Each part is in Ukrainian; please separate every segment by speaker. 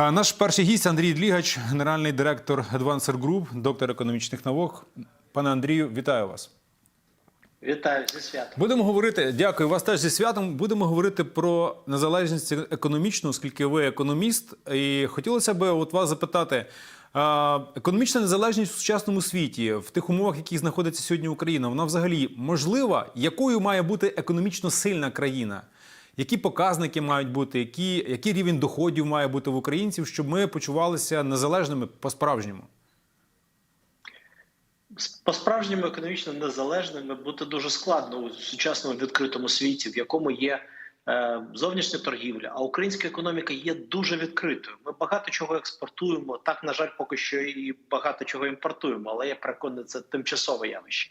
Speaker 1: Наш перший гість Андрій Длігач, генеральний директор Advancer Group, доктор економічних наук. Пане Андрію, вітаю вас.
Speaker 2: Вітаю зі святом.
Speaker 1: Будемо говорити. Дякую вас теж зі святом. Будемо говорити про незалежність економічну, оскільки ви економіст. І хотілося б от вас запитати. Економічна незалежність в сучасному світі, в тих умовах, в яких знаходиться сьогодні Україна, вона взагалі можлива? Якою має бути економічно сильна країна? Які показники мають бути, які, який рівень доходів має бути в українців, щоб ми почувалися незалежними по-справжньому?
Speaker 2: По-справжньому економічно незалежними бути дуже складно у сучасному відкритому світі, в якому є е, зовнішня торгівля, а українська економіка є дуже відкритою. Ми багато чого експортуємо. Так, на жаль, поки що і багато чого імпортуємо, але я переконаний, це тимчасове явище.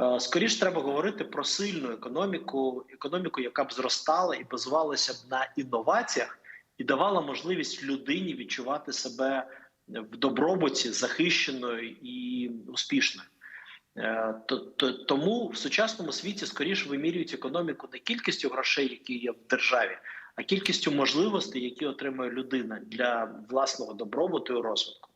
Speaker 2: Е, Скоріш треба говорити про сильну економіку, економіку, яка б зростала і базувалася б на інноваціях, і давала можливість людині відчувати себе в добробуті, захищеною і успішною. Е, то- то- Тому в сучасному світі скоріше вимірюють економіку не кількістю грошей, які є в державі, а кількістю можливостей, які отримує людина для власного добробуту і розвитку.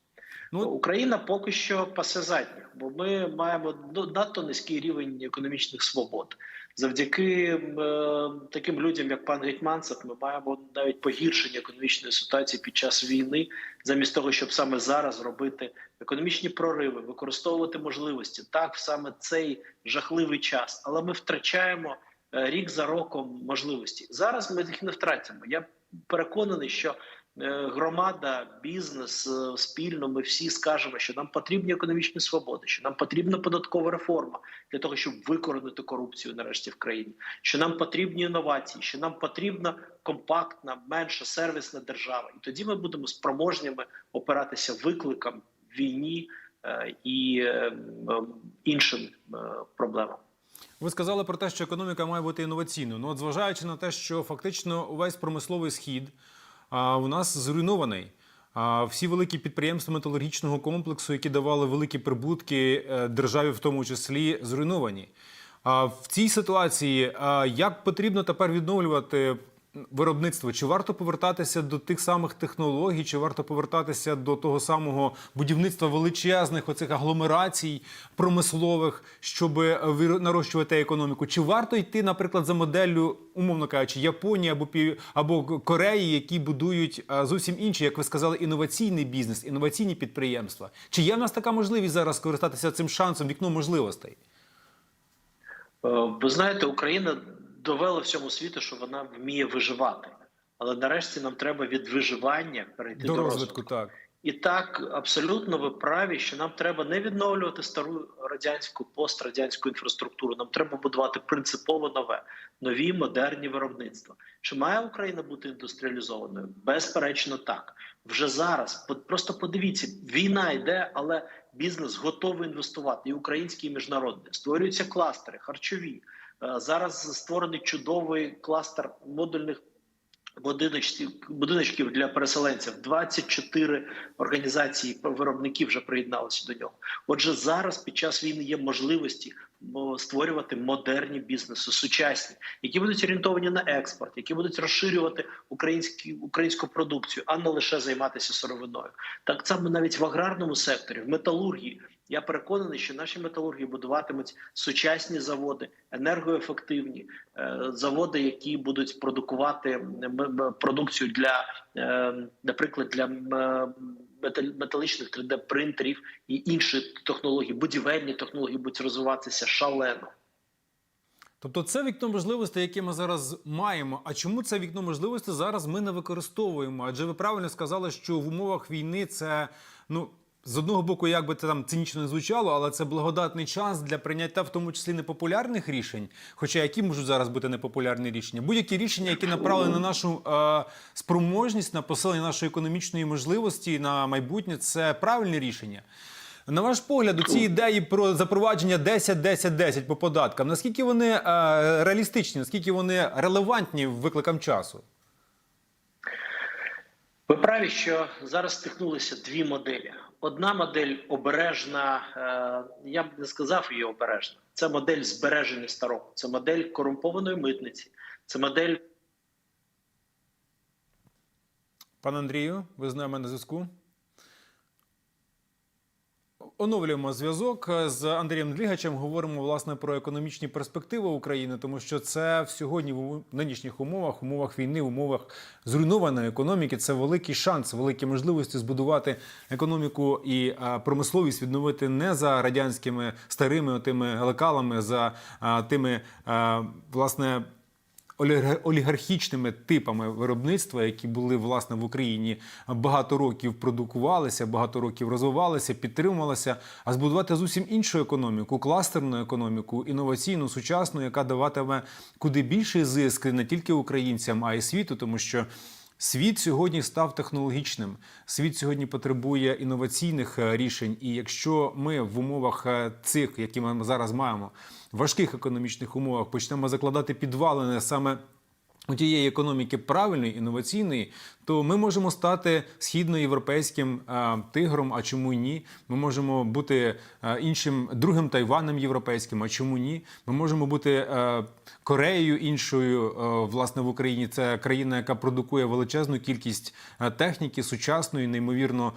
Speaker 1: Ну,
Speaker 2: Україна поки що пасе задніх, бо ми маємо ну, надто низький рівень економічних свобод. Завдяки е, таким людям, як пан Гетьманцев, ми маємо навіть погіршення економічної ситуації під час війни, замість того, щоб саме зараз робити економічні прориви, використовувати можливості так саме цей жахливий час. Але ми втрачаємо е, рік за роком можливості. Зараз ми їх не втратимо. Я переконаний, що громада, бізнес е, спільно ми всі скажемо, що нам потрібні економічні свободи, що нам потрібна податкова реформа для того, щоб викоренити корупцію нарешті в країні. Що нам потрібні інновації, що нам потрібна компактна, менша сервісна держава, і тоді ми будемо спроможніми опиратися викликам війні е, і е, іншим е, проблемам.
Speaker 1: Ви сказали про те, що економіка має бути інноваційною. Ну, от зважаючи на те, що фактично увесь промисловий схід у нас зруйнований. Всі великі підприємства металургічного комплексу, які давали великі прибутки е, державі, в тому числі, зруйновані. В цій ситуації як потрібно тепер відновлювати виробництво? Чи варто повертатися до тих самих технологій, чи варто повертатися до того самого будівництва величезних оцих агломерацій промислових, щоб е, нарощувати економіку? Чи варто йти, наприклад, за моделлю, умовно кажучи, Японії або Пів- або Кореї, які будують е, зовсім інший, як ви сказали, інноваційний бізнес, інноваційні підприємства? Чи є в нас така можливість зараз скористатися цим шансом, вікном можливостей?
Speaker 2: Е, Ви знаєте, Україна довела всьому світу, що вона вміє виживати. Але нарешті нам треба від виживання перейти
Speaker 1: До
Speaker 2: до,
Speaker 1: розвитку, так.
Speaker 2: І так, абсолютно ви праві, що нам треба не відновлювати стару радянську пострадянську інфраструктуру. Нам треба будувати принципово нове, нові модерні виробництва. Чи має Україна бути індустріалізованою? Безперечно, так. Вже зараз просто подивіться, війна йде, але бізнес готовий інвестувати, і український, і міжнародний. Створюються кластери, харчові. Е, Зараз створений чудовий кластер модульних будиночків, для переселенців. 24 організації виробників вже приєдналися до нього. Отже, зараз під час війни є можливості мо, створювати модерні бізнеси, сучасні, які будуть орієнтовані на експорт, які будуть розширювати українські, українську продукцію, а не лише займатися сировиною. Так само навіть в аграрному секторі, в металургії. Я переконаний, що наші металурги будуватимуть сучасні заводи, енергоефективні е, заводи, які будуть продукувати продукцію для, е, наприклад, для металічних 3D принтерів і інші технології, будівельні технології будуть розвиватися шалено.
Speaker 1: Тобто це вікно можливостей, яке ми зараз маємо. А чому це вікно можливостей зараз ми не використовуємо? Адже ви правильно сказали, що в умовах війни це ну. З одного боку, як би це там цинічно не звучало, але це благодатний час для прийняття, в тому числі непопулярних рішень. Хоча які можуть зараз бути непопулярні рішення? Будь-які рішення, які направлені на нашу е, спроможність, на посилення нашої економічної можливості на майбутнє, це правильне рішення. На ваш погляд, у ці ідеї про запровадження 10-10-10 по податкам, наскільки вони е, реалістичні, наскільки вони релевантні викликам часу?
Speaker 2: Ви праві, що зараз стикнулися дві моделі. Одна модель обережна, е, я б не сказав її обережна. Це модель збереження старого, це модель корумпованої митниці, це модель
Speaker 1: Пане Андрію, ви з нами на зв'язку? Оновлюємо зв'язок з Андрієм Длігачем. Говоримо власне про економічні перспективи України, тому що це в сьогодні в нинішніх умовах, умовах війни, умовах зруйнованої економіки. Це великий шанс, великі можливості збудувати економіку і промисловість відновити не за радянськими старими тими лекалами, за тими власне олігархічними типами виробництва, які були власне в Україні багато років продукувалися, багато років розвивалися, підтримувалися, а збудувати зовсім іншу економіку, кластерну економіку, інноваційну, сучасну, яка даватиме куди більший зиск не тільки українцям, а й світу, тому що. Світ сьогодні став технологічним. Світ сьогодні потребує інноваційних е, рішень. І якщо ми в умовах е, цих, які ми зараз маємо, важких економічних умовах, почнемо закладати підвалини саме у тієї економіки правильної, інноваційної, то ми можемо стати східноєвропейським е, тигром. А чому ні? Ми можемо бути е, іншим другим Тайванем європейським. А чому ні? Ми можемо бути е, Кореєю іншою власне в Україні. Це країна, яка продукує величезну кількість техніки, сучасної, неймовірно.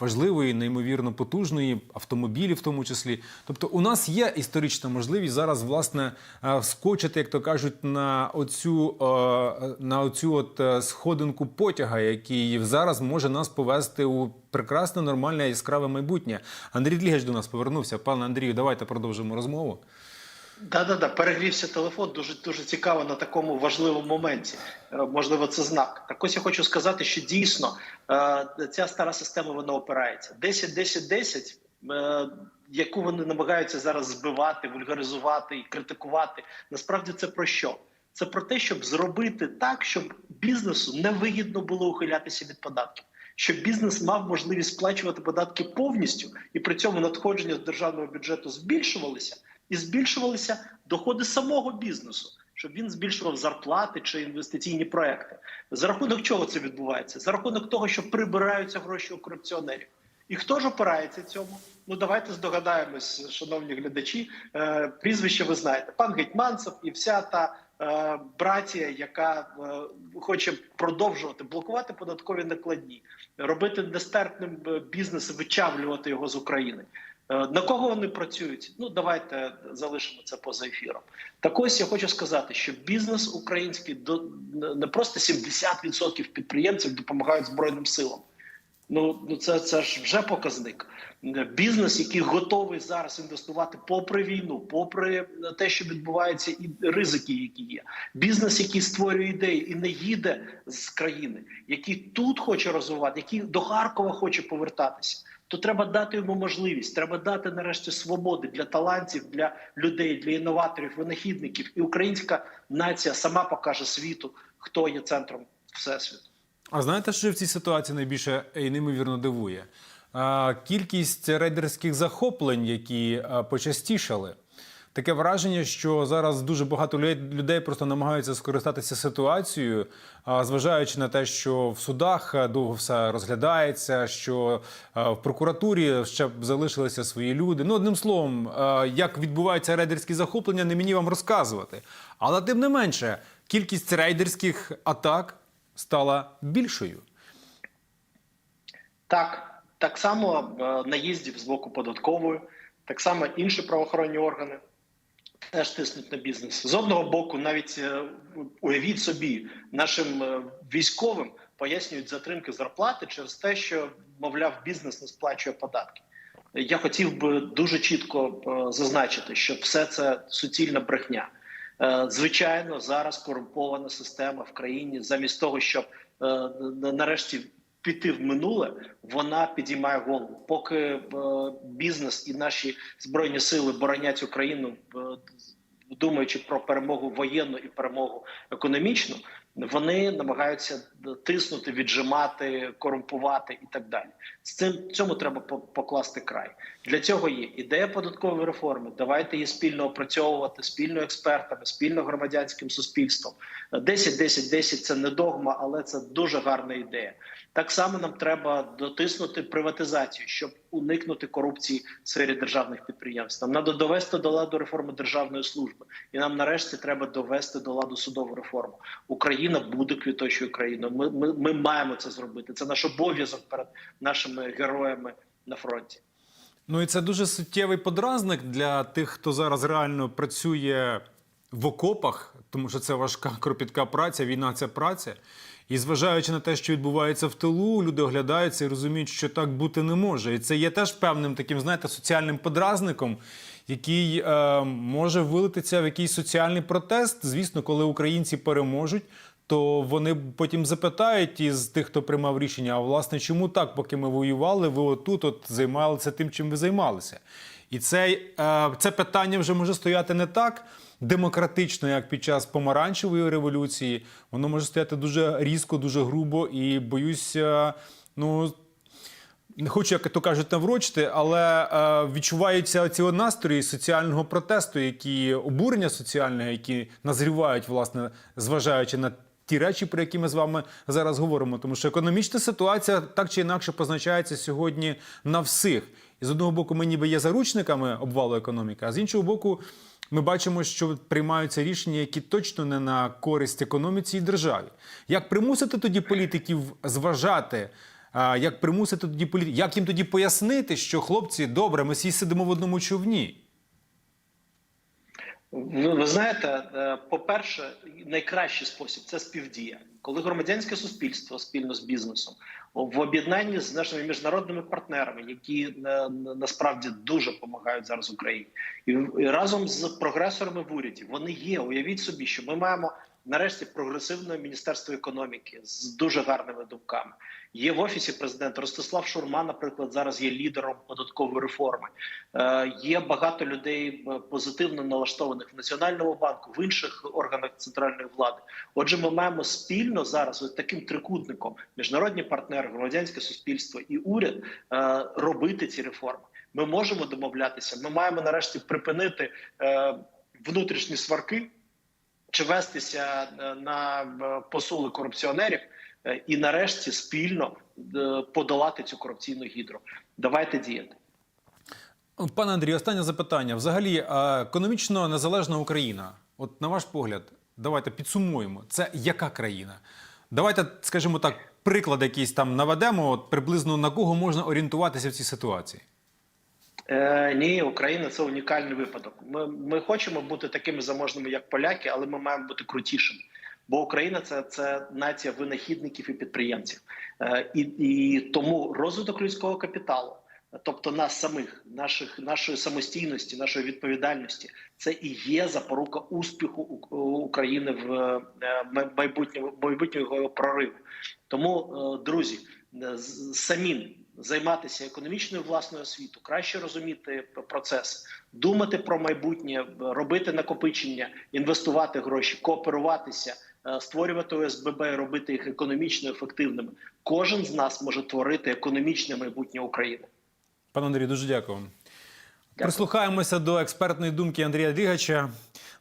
Speaker 1: Важливої, неймовірно потужної автомобілів, в тому числі. Тобто, у нас є історична можливість зараз власне е, вскочити, як то кажуть, на оцю е, на оцю от е, сходинку потяга, який зараз може нас повести у прекрасне, нормальне, яскраве майбутнє. Андрій Длігач до нас повернувся. Пане Андрію, давайте продовжимо розмову.
Speaker 2: Да, да, да, перегрівся телефон. Дуже дуже цікаво на такому важливому моменті. Е, Можливо, це знак. Так ось я хочу сказати, що дійсно е, ця стара система вона опирається. 10-10-10, е, яку вони намагаються зараз збивати, вульгаризувати і критикувати. Насправді це про що? Це про те, щоб зробити так, щоб бізнесу не вигідно було ухилятися від податків. Щоб бізнес мав можливість сплачувати податки повністю, і при цьому надходження з державного бюджету збільшувалися, і збільшувалися доходи самого бізнесу, щоб він збільшував зарплати чи інвестиційні проекти. За рахунок чого це відбувається? За рахунок того, що прибираються гроші у корупціонерів. І хто ж опирається цьому? Ну давайте здогадаємось, шановні глядачі. Е, прізвище ви знаєте, пан Гетьманцев і вся та е, братія, яка е, хоче продовжувати блокувати податкові накладні, робити нестерпним е, бізнес, вичавлювати його з України. Е, На кого вони працюють? Ну давайте залишимо це поза ефіром. Так ось я хочу сказати, що бізнес український не просто 70% підприємців допомагають збройним силам. Ну, ну це, це ж вже показник. Бізнес, який готовий зараз інвестувати попри війну, попри те, що відбувається, і ризики, які є. Бізнес, який створює ідеї і не їде з країни, який тут хоче розвивати, який до Харкова хоче повертатися. То треба дати йому можливість. Треба дати нарешті свободи для талантів, для людей, для інноваторів, винахідників. І українська нація сама покаже світу, хто є центром всесвіту.
Speaker 1: А знаєте, що в цій ситуації найбільше і неймовірно дивує? Кількість рейдерських захоплень, які почастішали. Таке враження, що зараз дуже багато людей просто намагаються скористатися ситуацією, зважаючи на те, що в судах довго все розглядається, що в прокуратурі ще залишилися свої люди. Ну, одним словом, як відбуваються рейдерські захоплення, не мені вам розказувати. Але тим не менше, кількість рейдерських атак стала більшою.
Speaker 2: Так, так само е, наїздів з боку податкової, так само інші правоохоронні органи теж тиснуть на бізнес. З одного боку, навіть е, уявіть собі, нашим е, військовим пояснюють затримки зарплати через те, що, мовляв, бізнес не сплачує податки. Я хотів би дуже чітко зазначити, що все це суцільна брехня. Е, Звичайно, зараз корумпована система в країні, замість того, щоб е, нарешті піти в минуле, вона підіймає голову. Поки е, бізнес і наші збройні сили боронять Україну, думаючи про перемогу воєнну і перемогу економічну, вони намагаються тиснути, віджимати, корумпувати і так далі. З цим цьому треба покласти край. Для цього є ідея податкової реформи. Давайте її спільно опрацьовувати спільно експертами, спільно громадянським суспільством. 10-10-10 – це не догма, але це дуже гарна ідея. Так само нам треба дотиснути приватизацію, щоб уникнути корупції в сфері державних підприємств. Нам треба довести до ладу реформу державної служби, і нам нарешті треба довести до ладу судову реформу. Україна буде квіточою країною. Ми, ми, ми маємо це зробити. Це наш обов'язок перед нашими героями на фронті.
Speaker 1: Ну і це дуже суттєвий подразник для тих, хто зараз реально працює в окопах, тому що це важка кропітка праця, війна це праця. І зважаючи на те, що відбувається в тилу, люди оглядаються і розуміють, що так бути не може. І це є теж певним таким, знаєте, соціальним подразником, який е, може вилитися в якийсь соціальний протест. Звісно, коли українці переможуть, то вони потім запитають із тих, хто приймав рішення: а власне, чому так, поки ми воювали, ви отут от займалися тим, чим ви займалися? І цей, е, це питання вже може стояти не так демократично, як під час помаранчевої революції. Воно може стояти дуже різко, дуже грубо, і боюсь, е, ну. Не хочу, як то кажуть, наврочити, але е, відчуваються ці настрої соціального протесту, які обурення соціальне, які назрівають, власне, зважаючи на ті речі, про які ми з вами зараз говоримо. Тому що економічна ситуація так чи інакше позначається сьогодні на всіх. І з одного боку, ми ніби є заручниками обвалу економіки, а з іншого боку, ми бачимо, що приймаються рішення, які точно не на користь економіці і державі. Як примусити тоді політиків зважати? Як примусити тоді полі... Як їм тоді пояснити, що хлопці, добре, ми всі сидимо в одному човні?
Speaker 2: Ви, ви знаєте, е, по-перше, найкращий спосіб це співдія, коли громадянське суспільство спільно з бізнесом в об'єднанні з нашими міжнародними партнерами, які е, насправді дуже допомагають зараз Україні, і разом з прогресорами в уряді вони є. Уявіть собі, що ми маємо нарешті прогресивне міністерство економіки з дуже гарними думками. Є в офісі президента Ростислав Шурма, наприклад, зараз є лідером податкової реформи. Е, є багато людей е, позитивно налаштованих в національному банку, в інших органах центральної влади. Отже, ми маємо спільно зараз ось таким трикутником міжнародні партнери, громадянське суспільство і уряд е, робити ці реформи. Ми можемо домовлятися. Ми маємо нарешті припинити е, внутрішні сварки чи вестися е, на посули корупціонерів е, і нарешті спільно е, подолати цю корупційну гідру. Давайте діяти.
Speaker 1: Пане Андрію, останнє запитання. Взагалі, економічно незалежна Україна. От на ваш погляд, давайте підсумуємо. Це яка країна? Давайте, скажімо так, приклад якийсь там наведемо, от приблизно на кого можна орієнтуватися в цій ситуації.
Speaker 2: Е, ні, Україна це унікальний випадок. Ми, ми хочемо бути такими заможними, як поляки, але ми маємо бути крутішими. Бо Україна це, це нація винахідників і підприємців, е, і, і тому розвиток людського капіталу, тобто нас самих, наших, нашої самостійності, нашої відповідальності, це і є запорука успіху України в е, майбутньому майбутнього прориву. Тому, е, друзі, е, самим займатися економічною власною освітою, краще розуміти процес, думати про майбутнє, робити накопичення, інвестувати гроші, кооперуватися, е, створювати ОСББ, і робити їх економічно ефективними. Кожен з нас може творити економічне майбутнє України.
Speaker 1: Пане Андрію, дуже дякую. Прислухаємося до експертної думки Андрія Дрігача,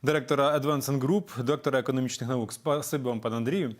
Speaker 1: директора Advancing Group, доктора економічних наук. Спасибі вам, пане Андрію.